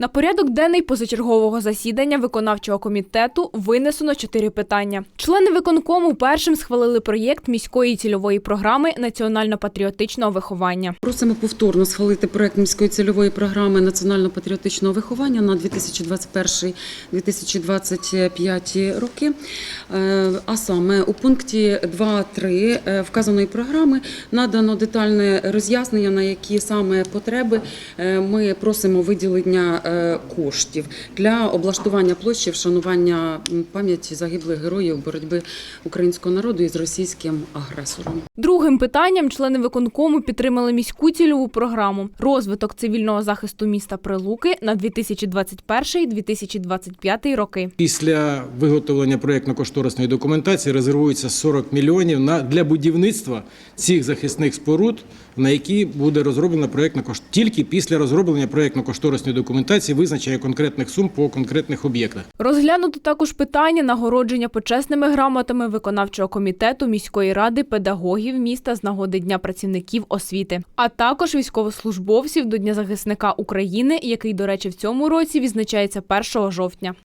На порядок денний позачергового засідання виконавчого комітету винесено чотири питання. Члени виконкому першим схвалили проєкт міської цільової програми національно-патріотичного виховання. Просимо повторно схвалити проект міської цільової програми національно-патріотичного виховання на 2021-2025 роки. Е, А саме у пункті 2.3 е, вказаної програми надано детальне роз'яснення, на які саме потреби е, ми просимо виділення коштів для облаштування площі вшанування пам'яті загиблих героїв боротьби українського народу із російським агресором. Другим питанням члени виконкому підтримали міську цільову програму розвиток цивільного захисту міста Прилуки на 2021-2025 роки. Після виготовлення проєктно-кошторисної документації резервується 40 мільйонів на для будівництва цих захисних споруд, на які буде розроблена проєктна кош... тільки після розроблення проєктно-кошторисної документації визначення конкретних сум по конкретних об'єктах. Розглянуто також питання нагородження почесними грамотами виконавчого комітету міської ради педагогів міста з нагоди Дня працівників освіти, а також військовослужбовців до Дня захисника України, який, до речі, в цьому році відзначається 1 жовтня.